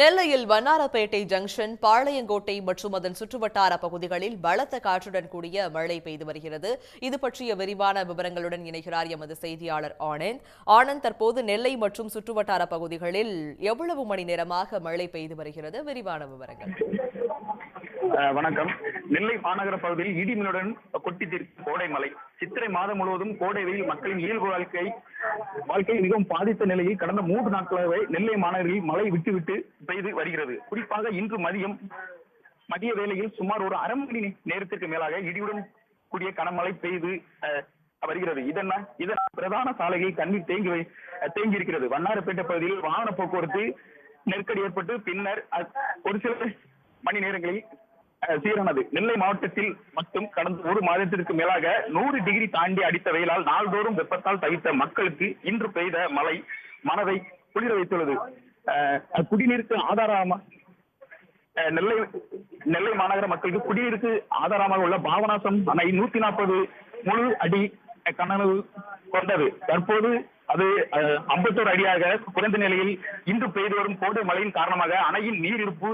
நெல்லையில் வண்ணாரப்பேட்டை ஜங்ஷன் பாளையங்கோட்டை மற்றும் அதன் சுற்றுவட்டார பகுதிகளில் பலத்த காற்றுடன் கூடிய மழை பெய்து வருகிறது. இது பற்றிய விரிவான விவரங்களுடன் இணைகிறார் எமது செய்தியாளர் ஆனந்த். ஆனந்த் தற்போது நெல்லை மற்றும் சுற்றுவட்டார பகுதிகளில் எவ்வளவு மணி நேரமாக மழை பெய்து வருகிறது? விரிவான விவரங்கள். வணக்கம். நெல்லை மாநகர பகுதியில் இடிமின்னுடன் கொட்டி தீர்க்கும் கோடை மழை. சித்திரை மாதம் முழுவதும் கோடை வெயில் மக்களின் இயல்பு வாழ்க்கை வாழ்க்கை மிகவும் பாதித்த நிலையில் கடந்த மூன்று நாட்களாகவே நெல்லை மாநகரில் மழை விட்டுவிட்டு பெய்து வருகிறது. குறிப்பாக இன்று மதியம் மதிய வேளையில் சுமார் ஒரு அரை மணி நேரத்திற்கு மேலாக இடியுடன் கூடிய கனமழை பெய்து அஹ், வருகிறது. இதனால் இதன் பிரதான சாலையில் தண்ணீர் தேங்கி வை- தேங்கி இருக்கிறது வண்ணாரப்பேட்டை பகுதியில் வாகன போக்குவரத்து நெருக்கடி ஏற்பட்டு பின்னர் ஒரு சில மணி நேரங்களில் சீரானது. நெல்லை மாவட்டத்தில் மட்டும் கடந்த ஒரு மாதத்திற்கு மேலாக நூறு டிகிரி தாண்டி அடித்த வெயிலால் நாள்தோறும் வெப்பத்தால் தவித்த மக்களுக்கு இன்று பெய்த மழை மனதை குளிர வைத்துள்ளது. குடிநீருக்கு ஆதாரமா நெல்லை நெல்லை மாநகர மக்களுக்கு குடிநீருக்கு ஆதாரமாக உள்ள பாபநாசம் அணை நூத்தி நாற்பது முழு அடி கனவு கொண்டது. தற்போது அது ஐம்பத்தோரு அடியாக குறைந்த நிலையில் இன்று பெய்து வரும் கோடை மழையின் காரணமாக அணையின் நீர் இருப்பு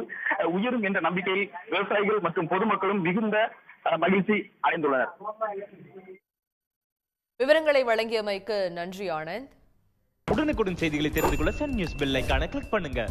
உயரும் என்ற நம்பிக்கையில் விவசாயிகள் மற்றும் பொதுமக்களும் மிகுந்த அஹ், மகிழ்ச்சி அடைந்துள்ளனர். விவரங்களை வழங்கியமைக்கு நன்றி ஆனந்த். உடனுக்குடன் செய்திகளை தெரிந்து கொள்ள சன் நியூஸ் பெல் கிளிக் பண்ணுங்க.